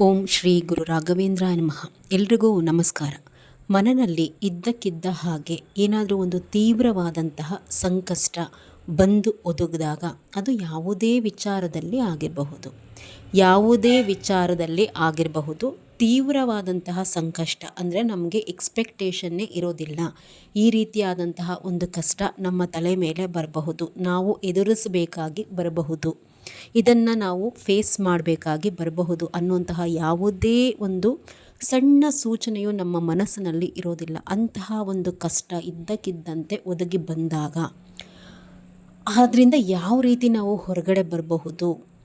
ಓಂ ಶ್ರೀ ಗುರು ರಾಘವೇಂದ್ರ ನಮಃ. ಎಲ್ರಿಗೂ ನಮಸ್ಕಾರ. ಮನನಲ್ಲಿ ಇದ್ದಕ್ಕಿದ್ದ ಹಾಗೆ ಏನಾದರೂ ಒಂದು ತೀವ್ರವಾದಂತಹ ಸಂಕಷ್ಟ ಬಂದು ಒದಗಿದಾಗ ಅದು ಯಾವುದೇ ವಿಚಾರದಲ್ಲಿ ಆಗಿರಬಹುದು. ಯಾವುದೇ ವಿಚಾರದಲ್ಲಿ ಆಗಿರಬಹುದು. ತೀವ್ರವಾದಂತಹ ಸಂಕಷ್ಟ ಅಂದರೆ ನಮಗೆ ಎಕ್ಸ್ಪೆಕ್ಟೇಷನ್ನೇ ಇರೋದಿಲ್ಲ. ಈ ರೀತಿಯಾದಂತಹ ಒಂದು ಕಷ್ಟ ನಮ್ಮ ತಲೆ ಮೇಲೆ ಬರಬಹುದು. ನಾವು ಎದುರಿಸಬೇಕಾಗಿ ಬರಬಹುದು. ಇದನ್ನು ನಾವು ಫೇಸ್ ಮಾಡಬೇಕಾಗಿ ಬರಬಹುದು ಅನ್ನುವಂತಹ ಯಾವುದೇ ಒಂದು ಸಣ್ಣ ಸೂಚನೆಯು ನಮ್ಮ ಮನಸ್ಸಿನಲ್ಲಿ ಇರೋದಿಲ್ಲ. ಅಂತಹ ಒಂದು ಕಷ್ಟ ಇದ್ದಕ್ಕಿದ್ದಂತೆ ಒದಗಿ ಬಂದಾಗ. ಆದ್ದರಿಂದ ಯಾವ ರೀತಿ ನಾವು ಹೊರಗಡೆ ಬರಬಹುದು?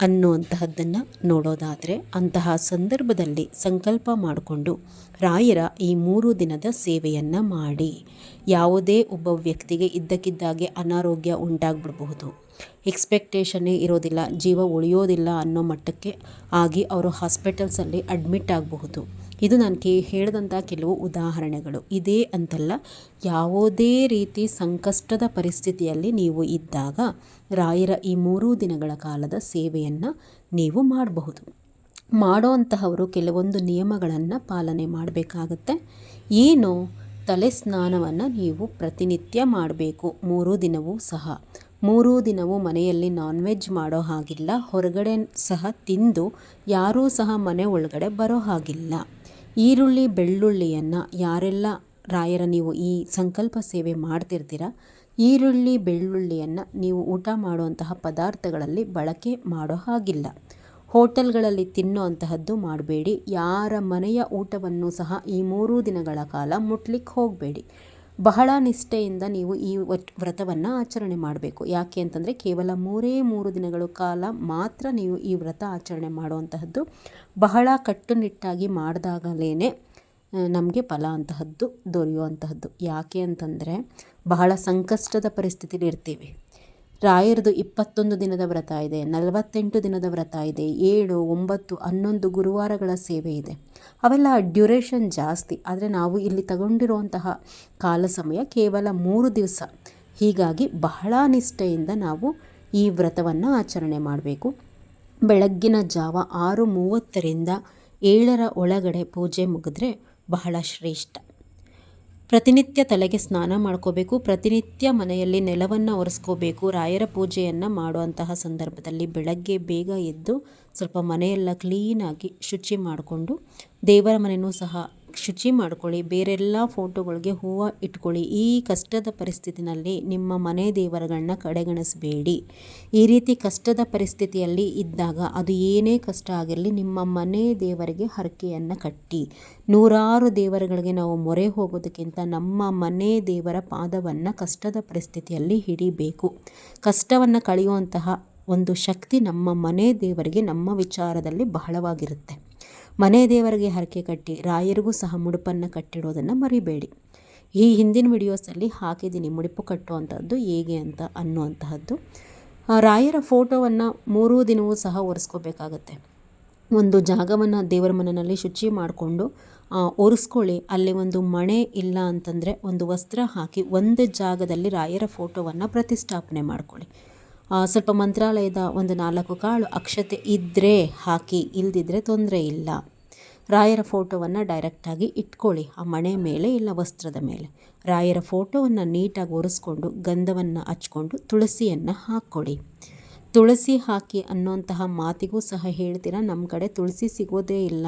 ಅನ್ನುವಂತಹದ್ದನ್ನು ನೋಡೋದಾದರೆ ಅಂತಹ ಸಂದರ್ಭದಲ್ಲಿ ಸಂಕಲ್ಪ ಮಾಡಿಕೊಂಡು ರಾಯರ ಈ ಮೂರು ದಿನದ ಸೇವೆಯನ್ನು ಮಾಡಿ. ಯಾವುದೇ ಒಬ್ಬ ವ್ಯಕ್ತಿಗೆ ಇದ್ದಕ್ಕಿದ್ದಾಗೆ ಅನಾರೋಗ್ಯ ಉಂಟಾಗ್ಬಿಡಬಹುದು. ಎಕ್ಸ್ಪೆಕ್ಟೇಷನ್ನೇ ಇರೋದಿಲ್ಲ, ಜೀವ ಉಳಿಯೋದಿಲ್ಲ ಅನ್ನೋ ಮಟ್ಟಕ್ಕೆ ಆಗಿ ಅವರು ಹಾಸ್ಪಿಟಲ್ಸಲ್ಲಿ ಅಡ್ಮಿಟ್ ಆಗಬಹುದು. ಇದು ನಾನು ಕೇ ಹೇಳಿದಂಥ ಕೆಲವು ಉದಾಹರಣೆಗಳು. ಇದೇ ಅಂತಲ್ಲ, ಯಾವುದೇ ರೀತಿ ಸಂಕಷ್ಟದ ಪರಿಸ್ಥಿತಿಯಲ್ಲಿ ನೀವು ಇದ್ದಾಗ ರಾಯರ ಈ ಮೂರೂ ದಿನಗಳ ಕಾಲದ ಸೇವೆಯನ್ನು ನೀವು ಮಾಡಬಹುದು. ಮಾಡೋವಂತಹವರು ಕೆಲವೊಂದು ನಿಯಮಗಳನ್ನು ಪಾಲನೆ ಮಾಡಬೇಕಾಗತ್ತೆ. ಏನು? ತಲೆ ಸ್ನಾನವನ್ನು ನೀವು ಪ್ರತಿನಿತ್ಯ ಮಾಡಬೇಕು. ಮೂರೂ ದಿನವೂ ಸಹ. ಮೂರೂ ದಿನವೂ ಮನೆಯಲ್ಲಿ ನಾನ್ ವೆಜ್ ಮಾಡೋ ಹಾಗಿಲ್ಲ. ಹೊರಗಡೆ ಸಹ ತಿಂದು, ಯಾರೂ ಸಹ ಮನೆ ಒಳಗಡೆ ಬರೋ ಹಾಗಿಲ್ಲ. ಈರುಳ್ಳಿ, ಬೆಳ್ಳುಳ್ಳಿಯನ್ನು ಯಾರೆಲ್ಲ ರಾಯರ ನೀವು ಈ ಸಂಕಲ್ಪ ಸೇವೆ ಮಾಡ್ತಿರ್ತೀರ, ಈರುಳ್ಳಿ, ಬೆಳ್ಳುಳ್ಳಿಯನ್ನು ನೀವು ಊಟ ಮಾಡುವಂತಹ ಪದಾರ್ಥಗಳಲ್ಲಿ ಬಳಕೆ ಮಾಡೋ ಹಾಗಿಲ್ಲ. ಹೋಟೆಲ್ಗಳಲ್ಲಿ ತಿನ್ನೋ ಅಂತಹದ್ದು ಮಾಡಬೇಡಿ. ಯಾರ ಮನೆಯ ಊಟವನ್ನು ಸಹ ಈ ಮೂರು ದಿನಗಳ ಕಾಲ ಮುಟ್ಲಿಕ್ಕೆ ಹೋಗಬೇಡಿ. ಬಹಳ ನಿಷ್ಠೆಯಿಂದ ನೀವು ಈ ವ್ರತವನ್ನು ಆಚರಣೆ ಮಾಡಬೇಕು. ಯಾಕೆ ಅಂತಂದರೆ ಕೇವಲ ಮೂರೇ ಮೂರು ದಿನಗಳ ಕಾಲ ಮಾತ್ರ ನೀವು ಈ ವ್ರತ ಆಚರಣೆ ಮಾಡುವಂತಹದ್ದು. ಬಹಳ ಕಟ್ಟುನಿಟ್ಟಾಗಿ ಮಾಡಿದಾಗಲೇ ನಮಗೆ ಫಲ ಅಂತಹದ್ದು, ದೊರೆಯುವಂತಹದ್ದು. ಯಾಕೆ ಅಂತಂದರೆ ಬಹಳ ಸಂಕಷ್ಟದ ಪರಿಸ್ಥಿತಿಲಿ ಇರ್ತೀವಿ. ರಾಯರದು ಇಪ್ಪತ್ತೊಂದು ದಿನದ ವ್ರತ ಇದೆ, ನಲವತ್ತೆಂಟು ದಿನದ ವ್ರತ ಇದೆ, ಏಳು, ಒಂಬತ್ತು, ಹನ್ನೊಂದು ಗುರುವಾರಗಳ ಸೇವೆ ಇದೆ. ಅವೆಲ್ಲ ಡ್ಯುರೇಷನ್ ಜಾಸ್ತಿ, ಆದರೆ ನಾವು ಇಲ್ಲಿ ತಗೊಂಡಿರುವಂತಹ ಕಾಲ ಸಮಯ ಕೇವಲ ಮೂರು ದಿವಸ. ಹೀಗಾಗಿ ಬಹಳ ನಿಷ್ಠೆಯಿಂದ ನಾವು ಈ ವ್ರತವನ್ನು ಆಚರಣೆ ಮಾಡಬೇಕು. ಬೆಳಗ್ಗಿನ ಜಾವ ಆರು ಮೂವತ್ತರಿಂದ ಏಳರ ಒಳಗಡೆ ಪೂಜೆ ಮುಗಿದ್ರೆ ಬಹಳ ಶ್ರೇಷ್ಠ. ಪ್ರತಿನಿತ್ಯ ತಲೆಗೆ ಸ್ನಾನ ಮಾಡ್ಕೋಬೇಕು, ಪ್ರತಿನಿತ್ಯ ಮನೆಯಲ್ಲಿ ನೆಲವನ್ನು ಒರೆಸ್ಕೋಬೇಕು, ರಾಯರ ಪೂಜೆಯನ್ನು ಮಾಡುವಂತಹ ಸಂದರ್ಭದಲ್ಲಿ ಬೆಳಗ್ಗೆ ಬೇಗ ಎದ್ದು ಸ್ವಲ್ಪ ಮನೆಯೆಲ್ಲ ಕ್ಲೀನಾಗಿ ಶುಚಿ ಮಾಡಿಕೊಂಡು ದೇವರ ಮನೆಯೂ ಸಹ ಶುಚಿ ಮಾಡ್ಕೊಳ್ಳಿ, ಬೇರೆಲ್ಲ ಫೋಟೋಗಳಿಗೆ ಹೂವು ಇಟ್ಕೊಳ್ಳಿ. ಈ ಕಷ್ಟದ ಪರಿಸ್ಥಿತಿನಲ್ಲಿ ನಿಮ್ಮ ಮನೆ ದೇವರುಗಳನ್ನ ಕಡೆಗಣಿಸಬೇಡಿ. ಈ ರೀತಿ ಕಷ್ಟದ ಪರಿಸ್ಥಿತಿಯಲ್ಲಿ ಇದ್ದಾಗ ಅದು ಏನೇ ಕಷ್ಟ ಆಗಿರಲಿ ನಿಮ್ಮ ಮನೆ ದೇವರಿಗೆ ಹರಕೆಯನ್ನು ಕಟ್ಟಿ. ನೂರಾರು ದೇವರುಗಳಿಗೆ ನಾವು ಮೊರೆ ಹೋಗೋದಕ್ಕಿಂತ ನಮ್ಮ ಮನೆ ದೇವರ ಪಾದವನ್ನು ಕಷ್ಟದ ಪರಿಸ್ಥಿತಿಯಲ್ಲಿ ಹಿಡಿಬೇಕು. ಕಷ್ಟವನ್ನು ಕಳೆಯುವಂತಹ ಒಂದು ಶಕ್ತಿ ನಮ್ಮ ಮನೆ ದೇವರಿಗೆ ನಮ್ಮ ವಿಚಾರದಲ್ಲಿ ಬಹಳವಾಗಿರುತ್ತೆ. ಮನೆ ದೇವರಿಗೆ ಹರಕೆ ಕಟ್ಟಿ ರಾಯರಿಗೂ ಸಹ ಮುಡುಪನ್ನು ಕಟ್ಟಿಡೋದನ್ನು ಮರಿಬೇಡಿ. ಈ ಹಿಂದಿನ ವಿಡಿಯೋಸಲ್ಲಿ ಹಾಕಿದ್ದೀನಿ ಮುಡಿಪು ಕಟ್ಟುವಂಥದ್ದು ಹೇಗೆ ಅಂತ ಅನ್ನುವಂತಹದ್ದು. ರಾಯರ ಫೋಟೋವನ್ನು ಮೂರೂ ದಿನವೂ ಸಹ ಒರೆಸ್ಕೋಬೇಕಾಗತ್ತೆ. ಒಂದು ಜಾಗವನ್ನು ದೇವರ ಮನೆಯಲ್ಲಿ ಶುಚಿ ಮಾಡಿಕೊಂಡು ಒರೆಸ್ಕೊಳ್ಳಿ. ಅಲ್ಲಿ ಒಂದು ಮಣೆ ಇಲ್ಲ ಅಂತಂದರೆ ಒಂದು ವಸ್ತ್ರ ಹಾಕಿ ಒಂದು ಜಾಗದಲ್ಲಿ ರಾಯರ ಫೋಟೋವನ್ನು ಪ್ರತಿಷ್ಠಾಪನೆ ಮಾಡ್ಕೊಳ್ಳಿ. ಸ್ವಲ್ಪ ಮಂತ್ರಾಲಯದ ಒಂದು ನಾಲ್ಕು ಕಾಳು ಅಕ್ಷತೆ ಇದ್ದರೆ ಹಾಕಿ ಇಲ್ಲದಿದ್ದರೆ ತೊಂದರೆ ಇಲ್ಲ. ರಾಯರ ಫೋಟೋವನ್ನು ಡೈರೆಕ್ಟಾಗಿ ಇಟ್ಕೊಳ್ಳಿ, ಆ ಮಣೆ ಮೇಲೆ ಇಲ್ಲ ವಸ್ತ್ರದ ಮೇಲೆ. ರಾಯರ ಫೋಟೋವನ್ನು ನೀಟಾಗಿ ಒರೆಸ್ಕೊಂಡು, ಗಂಧವನ್ನು ಹಚ್ಕೊಂಡು, ತುಳಸಿಯನ್ನು ಹಾಕ್ಕೊಳ್ಳಿ. ತುಳಸಿ ಹಾಕಿ ಅನ್ನೋಂತಹ ಮಾತಿಗೂ ಸಹ ಹೇಳ್ತೀರಾ? ನಮ್ಮ ಕಡೆ ತುಳಸಿ ಸಿಗೋದೇ ಇಲ್ಲ.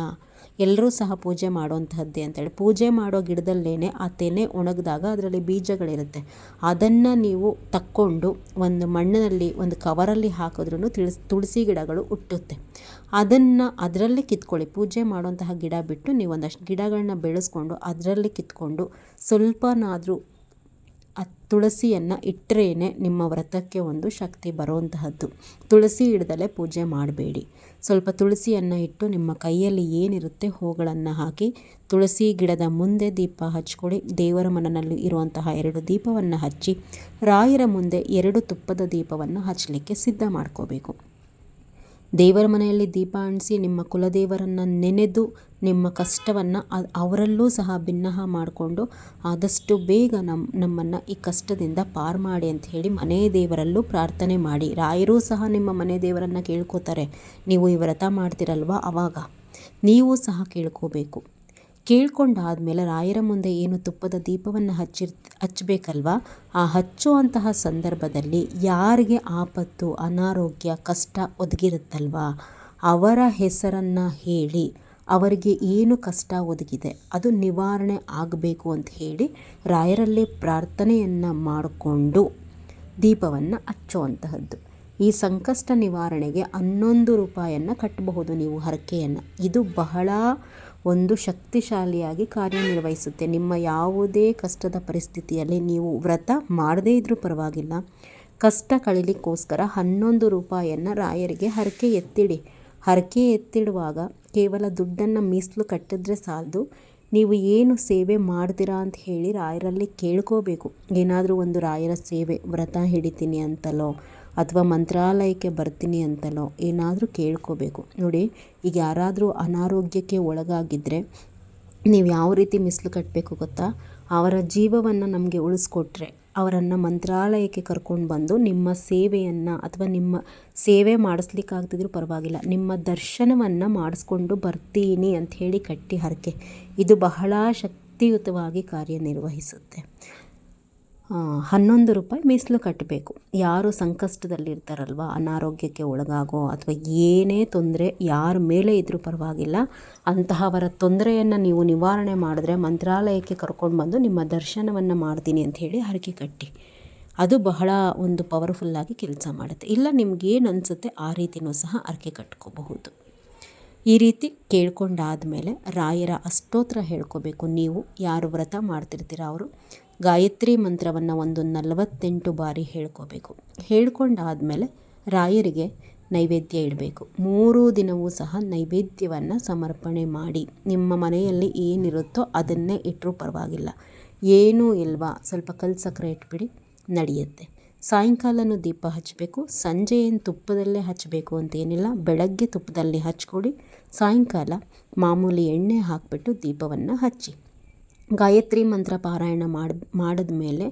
ಎಲ್ಲರೂ ಸಹ ಪೂಜೆ ಮಾಡುವಂತಹದ್ದೇ ಅಂತೇಳಿ. ಪೂಜೆ ಮಾಡೋ ಗಿಡದಲ್ಲೇ ಆ ತೆನೆ ಒಣಗಿದಾಗ ಅದರಲ್ಲಿ ಬೀಜಗಳಿರುತ್ತೆ. ಅದನ್ನು ನೀವು ತಕ್ಕೊಂಡು ಒಂದು ಮಣ್ಣಿನಲ್ಲಿ ಒಂದು ಕವರಲ್ಲಿ ಹಾಕಿದ್ರೂ ತಿಳಿಸ್, ತುಳಸಿ ಗಿಡಗಳು ಹುಟ್ಟುತ್ತೆ. ಅದನ್ನು ಅದರಲ್ಲಿ ಕಿತ್ಕೊಳ್ಳಿ. ಪೂಜೆ ಮಾಡುವಂತಹ ಗಿಡ ಬಿಟ್ಟು ನೀವು ಒಂದಷ್ಟು ಗಿಡಗಳನ್ನ ಬೆಳೆಸ್ಕೊಂಡು ಅದರಲ್ಲಿ ಕಿತ್ಕೊಂಡು ಸ್ವಲ್ಪನಾದರೂ ಆ ತುಳಸಿಯನ್ನು ಇಟ್ಟರೇ ನಿಮ್ಮ ವ್ರತಕ್ಕೆ ಒಂದು ಶಕ್ತಿ ಬರುವಂತಹದ್ದು. ತುಳಸಿ ಹಿಡ್ದಲೇ ಪೂಜೆ ಮಾಡಬೇಡಿ. ಸ್ವಲ್ಪ ತುಳಸಿಯನ್ನು ಇಟ್ಟು ನಿಮ್ಮ ಕೈಯಲ್ಲಿ ಏನಿರುತ್ತೆ ಹೂಗಳನ್ನು ಹಾಕಿ ತುಳಸಿ ಗಿಡದ ಮುಂದೆ ದೀಪ ಹಚ್ಕೊಳ್ಳಿ. ದೇವರ ಮನನಲ್ಲಿ ಇರುವಂತಹ ಎರಡು ದೀಪವನ್ನು ಹಚ್ಚಿ ರಾಯರ ಮುಂದೆ ಎರಡು ತುಪ್ಪದ ದೀಪವನ್ನು ಹಚ್ಚಲಿಕ್ಕೆ ಸಿದ್ಧ ಮಾಡ್ಕೋಬೇಕು. ದೇವರ ಮನೆಯಲ್ಲಿ ದೀಪ ಅಂಟಿಸಿ ನಿಮ್ಮ ಕುಲದೇವರನ್ನು ನೆನೆದು ನಿಮ್ಮ ಕಷ್ಟವನ್ನು ಅವರಲ್ಲೂ ಸಹ ಭಿನ್ನಹ ಮಾಡಿಕೊಂಡು ಆದಷ್ಟು ಬೇಗ ನಮ್ಮ ನಮ್ಮನ್ನು ಈ ಕಷ್ಟದಿಂದ ಪಾರು ಮಾಡಿ ಅಂತ ಹೇಳಿ ಮನೆ ದೇವರಲ್ಲೂ ಪ್ರಾರ್ಥನೆ ಮಾಡಿ. ರಾಯರೂ ಸಹ ನಿಮ್ಮ ಮನೆ ದೇವರನ್ನು ಕೇಳ್ಕೋತಾರೆ. ನೀವು ಈ ವ್ರತ ಮಾಡ್ತಿರಲ್ವ ಆವಾಗ ನೀವು ಸಹ ಕೇಳ್ಕೋಬೇಕು. ಕೇಳ್ಕೊಂಡಾದಮೇಲೆ ರಾಯರ ಮುಂದೆ ಏನು ತುಪ್ಪದ ದೀಪವನ್ನು ಹಚ್ಚಿರ್, ಹಚ್ಚಬೇಕಲ್ವ? ಆ ಹಚ್ಚುವಂತಹ ಸಂದರ್ಭದಲ್ಲಿ ಯಾರಿಗೆ ಆಪತ್ತು, ಅನಾರೋಗ್ಯ, ಕಷ್ಟ ಒದಗಿರುತ್ತಲ್ವಾ? ಅವರ ಹೆಸರನ್ನು ಹೇಳಿ, ಅವರಿಗೆ ಏನು ಕಷ್ಟ ಒದಗಿದೆ, ಅದು ನಿವಾರಣೆ ಆಗಬೇಕು ಅಂತ ಹೇಳಿ ರಾಯರಲ್ಲೇ ಪ್ರಾರ್ಥನೆಯನ್ನು ಮಾಡಿಕೊಂಡು ದೀಪವನ್ನು ಹಚ್ಚುವಂತಹದ್ದು. ಈ ಸಂಕಷ್ಟ ನಿವಾರಣೆಗೆ ಹನ್ನೊಂದು ರೂಪಾಯನ್ನು ಕಟ್ಟಬಹುದು ನೀವು ಹರಕೆಯನ್ನು. ಇದು ಬಹಳ ಒಂದು ಶಕ್ತಿಶಾಲಿಯಾಗಿ ಕಾರ್ಯನಿರ್ವಹಿಸುತ್ತೆ. ನಿಮ್ಮ ಯಾವುದೇ ಕಷ್ಟದ ಪರಿಸ್ಥಿತಿಯಲ್ಲಿ ನೀವು ವ್ರತ ಮಾಡದೇ ಇದ್ದರೂ ಪರವಾಗಿಲ್ಲ. ಕಷ್ಟ ಕಳೀಲಿಕ್ಕೋಸ್ಕರ ಹನ್ನೊಂದು ರೂಪಾಯಿಯನ್ನು ರಾಯರಿಗೆ ಹರಕೆ ಎತ್ತಿಡಿ. ಹರಕೆ ಎತ್ತಿಡುವಾಗ ಕೇವಲ ದುಡ್ಡನ್ನು ಮೀಸಲು ಕಟ್ಟಿದ್ರೆ ಸಾಲದು. ನೀವು ಏನು ಸೇವೆ ಮಾಡ್ತೀರಾ ಅಂತ ಹೇಳಿ ರಾಯರಲ್ಲಿ ಕೇಳ್ಕೋಬೇಕು. ಏನಾದರೂ ಒಂದು ರಾಯರ ಸೇವೆ, ವ್ರತ ಹಿಡಿತೀನಿ ಅಂತಲೋ ಅಥವಾ ಮಂತ್ರಾಲಯಕ್ಕೆ ಬರ್ತೀನಿ ಅಂತಲೋ ಏನಾದರೂ ಕೇಳ್ಕೋಬೇಕು. ನೋಡಿ, ಈಗ ಯಾರಾದರೂ ಅನಾರೋಗ್ಯಕ್ಕೆ ಒಳಗಾಗಿದ್ದರೆ ನೀವು ಯಾವ ರೀತಿ ಮಿಸ್ಲು ಕಟ್ಟಬೇಕು ಗೊತ್ತಾ? ಅವರ ಜೀವವನ್ನು ನಮಗೆ ಉಳಿಸ್ಕೊಟ್ರೆ, ಅವರನ್ನು ಮಂತ್ರಾಲಯಕ್ಕೆ ಕರ್ಕೊಂಡು ಬಂದು ನಿಮ್ಮ ಸೇವೆಯನ್ನು ಅಥವಾ ನಿಮ್ಮ ಸೇವೆ ಮಾಡಿಸ್ಲಿಕ್ಕಾಗ್ತಿದ್ರು ಪರವಾಗಿಲ್ಲ. ನಿಮ್ಮ ದರ್ಶನವನ್ನು ಮಾಡಿಸ್ಕೊಂಡು ಬರ್ತೀನಿ ಅಂತ ಹೇಳಿ ಕಟ್ಟಿ ಹರಕೆ. ಇದು ಬಹಳ ಶಕ್ತಿಯುತವಾಗಿ ಕಾರ್ಯನಿರ್ವಹಿಸುತ್ತೆ. ಹನ್ನೊಂದು ರೂಪಾಯಿ ಮೀಸಲು ಕಟ್ಟಬೇಕು. ಯಾರು ಸಂಕಷ್ಟದಲ್ಲಿರ್ತಾರಲ್ವ, ಅನಾರೋಗ್ಯಕ್ಕೆ ಒಳಗಾಗೋ ಅಥವಾ ಏನೇ ತೊಂದರೆ ಯಾರ ಮೇಲೆ ಇದ್ದರೂ ಪರವಾಗಿಲ್ಲ, ಅಂತಹವರ ತೊಂದರೆಯನ್ನು ನೀವು ನಿವಾರಣೆ ಮಾಡಿದ್ರೆ ಮಂತ್ರಾಲಯಕ್ಕೆ ಕರ್ಕೊಂಡು ಬಂದು ನಿಮ್ಮ ದರ್ಶನವನ್ನು ಮಾಡ್ತೀನಿ ಅಂತ ಹೇಳಿ ಹರಕೆ ಕಟ್ಟಿ. ಅದು ಬಹಳ ಒಂದು ಪವರ್ಫುಲ್ಲಾಗಿ ಕೆಲಸ ಮಾಡುತ್ತೆ. ಇಲ್ಲ, ನಿಮ್ಗೇನು ಅನಿಸುತ್ತೆ ಆ ರೀತಿಯೂ ಸಹ ಹರಕೆ ಕಟ್ಕೋಬಹುದು. ಈ ರೀತಿ ಕೇಳ್ಕೊಂಡಾದಮೇಲೆ ರಾಯರ ಅಷ್ಟೋತ್ರ ಹೇಳ್ಕೋಬೇಕು. ನೀವು ಯಾರು ವ್ರತ ಮಾಡ್ತಿರ್ತೀರ ಅವರು? ಗಾಯತ್ರಿ ಮಂತ್ರವನ್ನು ಒಂದು ನಲವತ್ತೆಂಟು ಬಾರಿ ಹೇಳ್ಕೋಬೇಕು. ಹೇಳ್ಕೊಂಡಾದಮೇಲೆ ರಾಯರಿಗೆ ನೈವೇದ್ಯ ಇಡಬೇಕು. ಮೂರು ದಿನವೂ ಸಹ ನೈವೇದ್ಯವನ್ನು ಸಮರ್ಪಣೆ ಮಾಡಿ, ನಿಮ್ಮ ಮನೆಯಲ್ಲಿ ಏನಿರುತ್ತೋ ಅದನ್ನೇ ಇಟ್ಟರೂ ಪರವಾಗಿಲ್ಲ. ಏನೂ ಇಲ್ವಾ? ಸ್ವಲ್ಪ ಕಲ್ ಸಕ್ಕರೆ ಇಟ್ಬಿಡಿ, ನಡೆಯುತ್ತೆ. ಸಾಯಂಕಾಲನೂ ದೀಪ ಹಚ್ಚಬೇಕು, ಸಂಜೆ ಏನು ತುಪ್ಪದಲ್ಲೇ ಹಚ್ಚಬೇಕು ಅಂತೇನಿಲ್ಲ, ಬೆಳಗ್ಗೆ ತುಪ್ಪದಲ್ಲಿ ಹಚ್ಕೊಡಿ, ಸಾಯಂಕಾಲ ಮಾಮೂಲಿ ಎಣ್ಣೆ ಹಾಕಿಬಿಟ್ಟು ದೀಪವನ್ನು ಹಚ್ಚಿ. ಗಾಯತ್ರಿ ಮಂತ್ರ ಪಾರಾಯಣ ಮಾಡಿ, ಮಾಡಿದ ಮೇಲೆ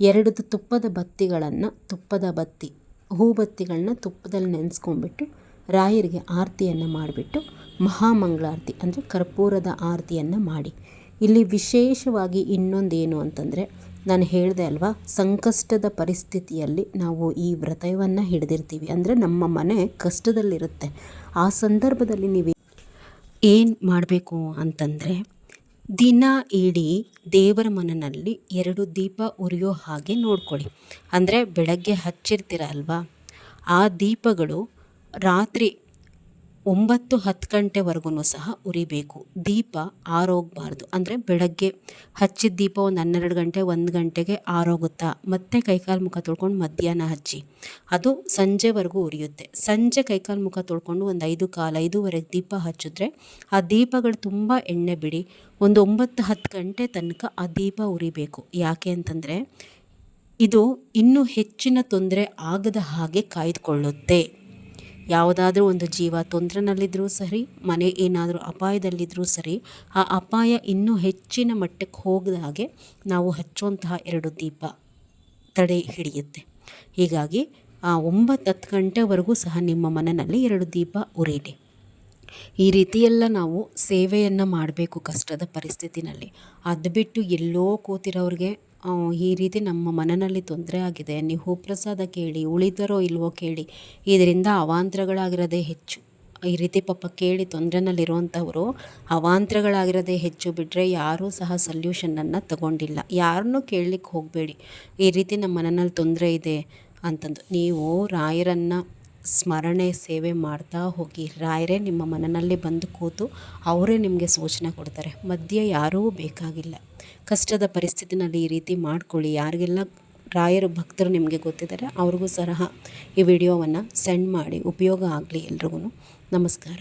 ಎರಡು ತುಪ್ಪದ ಬತ್ತಿಗಳನ್ನು, ತುಪ್ಪದ ಬತ್ತಿ, ಹೂ ಬತ್ತಿಗಳನ್ನ ತುಪ್ಪದಲ್ಲಿ ನೆನೆಸ್ಕೊಂಡ್ಬಿಟ್ಟು ರಾಯರಿಗೆ ಆರತಿಯನ್ನು ಮಾಡಿಬಿಟ್ಟು ಮಹಾಮಂಗಳಾರತಿ ಅಂದರೆ ಕರ್ಪೂರದ ಆರತಿಯನ್ನು ಮಾಡಿ. ಇಲ್ಲಿ ವಿಶೇಷವಾಗಿ ಇನ್ನೊಂದೇನು ಅಂತಂದರೆ ನಾನು ಹೇಳಿದೆ ಅಲ್ವಾ, ಸಂಕಷ್ಟದ ಪರಿಸ್ಥಿತಿಯಲ್ಲಿ ನಾವು ಈ ವ್ರತವನ್ನು ಹಿಡಿದಿರ್ತೀವಿ. ಅಂದರೆ ನಮ್ಮ ಮನೆ ಕಷ್ಟದಲ್ಲಿರುತ್ತೆ. ಆ ಸಂದರ್ಭದಲ್ಲಿ ನೀವು ಏನು ಮಾಡಬೇಕು ಅಂತಂದರೆ, ದಿನ ಇಡೀ ದೇವರ ಮನನಲ್ಲಿ ಎರಡು ದೀಪ ಉರಿಯೋ ಹಾಗೆ ನೋಡ್ಕೊಳ್ಳಿ. ಅಂದರೆ ಬೆಳಗ್ಗೆ ಹಚ್ಚಿರ್ತೀರ ಅಲ್ವಾ, ಆ ದೀಪಗಳು ರಾತ್ರಿ ಒಂಬತ್ತು ಹತ್ತು ಗಂಟೆವರೆಗೂ ಸಹ ಉರಿಬೇಕು. ದೀಪ ಆರೋಗಬಾರ್ದು. ಅಂದರೆ ಬೆಳಗ್ಗೆ ಹಚ್ಚಿದ ದೀಪ ಒಂದು ಹನ್ನೆರಡು ಗಂಟೆ, ಒಂದು ಗಂಟೆಗೆ ಆರೋಗುತ್ತಾ? ಮತ್ತೆ ಕೈಕಾಲು ಮುಖ ತೊಳ್ಕೊಂಡು ಮಧ್ಯಾಹ್ನ ಹಚ್ಚಿ. ಅದು ಸಂಜೆವರೆಗೂ ಉರಿಯುತ್ತೆ. ಸಂಜೆ ಕೈಕಾಲು ಮುಖ ತೊಳ್ಕೊಂಡು ಒಂದು ಐದು ಕಾಲು ಐದೂವರೆಗೆ ದೀಪ ಹಚ್ಚಿದ್ರೆ ಆ ದೀಪಗಳು ತುಂಬ ಎಣ್ಣೆ ಬಿಡಿ. ಒಂದು ಒಂಬತ್ತು ಹತ್ತು ಗಂಟೆ ತನಕ ಆ ದೀಪ ಉರಿಬೇಕು. ಯಾಕೆ ಅಂತಂದರೆ ಇದು ಇನ್ನೂ ಹೆಚ್ಚಿನ ತೊಂದರೆ ಆಗದ ಹಾಗೆ ಕಾಯ್ದುಕೊಳ್ಳುತ್ತೆ. ಯಾವುದಾದ್ರೂ ಒಂದು ಜೀವ ತೊಂದರೆನಲ್ಲಿದ್ದರೂ ಸರಿ, ಮನೆ ಏನಾದರೂ ಅಪಾಯದಲ್ಲಿದ್ದರೂ ಸರಿ, ಆ ಅಪಾಯ ಇನ್ನೂ ಹೆಚ್ಚಿನ ಮಟ್ಟಕ್ಕೆ ಹೋಗದ ಹಾಗೆ ನಾವು ಹಚ್ಚುವಂತಹ ಎರಡು ದೀಪ ತಡೆ ಹಿಡಿಯುತ್ತೆ. ಹೀಗಾಗಿ ಆ ಒಂಬತ್ತು ಹತ್ತು ಗಂಟೆವರೆಗೂ ಸಹ ನಿಮ್ಮ ಮನನಲ್ಲಿ ಎರಡು ದೀಪ ಉರಿಯಿಡಿ. ಈ ರೀತಿಯೆಲ್ಲ ನಾವು ಸೇವೆಯನ್ನು ಮಾಡಬೇಕು ಕಷ್ಟದ ಪರಿಸ್ಥಿತಿನಲ್ಲಿ. ಅದು ಬಿಟ್ಟು ಎಲ್ಲೋ ಕೂತಿರೋರಿಗೆ ಈ ರೀತಿ ನಮ್ಮ ಮನೆಯಲ್ಲಿ ತೊಂದರೆ ಆಗಿದೆ. ನೀವು ಪ್ರಸಾದ ಕೇಳಿ, ಉಳಿದರೋ ಇಲ್ವೋ ಕೇಳಿ. ಇದರಿಂದ ಅವಾಂತರಗಳಾಗಿರೋದೇ ಹೆಚ್ಚು. ಈ ರೀತಿ ಪಾಪ ಕೇಳಿ ತೊಂದರೆನಲ್ಲಿರುವಂಥವರು ಅವಾಂತರಗಳಾಗಿರೋದೇ ಹೆಚ್ಚು ಬಿಟ್ಟರೆ ಯಾರೂ ಸಹ ಸಲ್ಯೂಷನನ್ನು ತಗೊಂಡಿಲ್ಲ. ಯಾರನ್ನು ಕೇಳಲಿಕ್ಕೆ ಹೋಗಬೇಡಿ. ಈ ರೀತಿ ನಮ್ಮ ಮನೆಯಲ್ಲಿ ತೊಂದರೆ ಇದೆ ಅಂತಂದು. ನೀವು ರಾಯರನ್ನು ಸ್ಮರಣೆ ಸೇವೆ ಮಾಡ್ತಾ ಹೋಗಿ, ರಾಯರೇ ನಿಮ್ಮ ಮನನಲ್ಲಿ ಬಂದು ಕೂತು ಅವರೇ ನಿಮಗೆ ಸೂಚನೆ ಕೊಡ್ತಾರೆ. ಮಧ್ಯೆ ಯಾರೂ ಬೇಕಾಗಿಲ್ಲ. ಕಷ್ಟದ ಪರಿಸ್ಥಿತಿನಲ್ಲಿ ಈ ರೀತಿ ಮಾಡ್ಕೊಳ್ಳಿ. ಯಾರಿಗೆಲ್ಲ ರಾಯರು ಭಕ್ತರು ನಿಮಗೆ ಗೊತ್ತಿದ್ದಾರೆ, ಅವ್ರಿಗೂ ಸಹ ಈ ವಿಡಿಯೋವನ್ನು ಸೆಂಡ್ ಮಾಡಿ. ಉಪಯೋಗ ಆಗಲಿ ಎಲ್ರಿಗೂ ನಮಸ್ಕಾರ.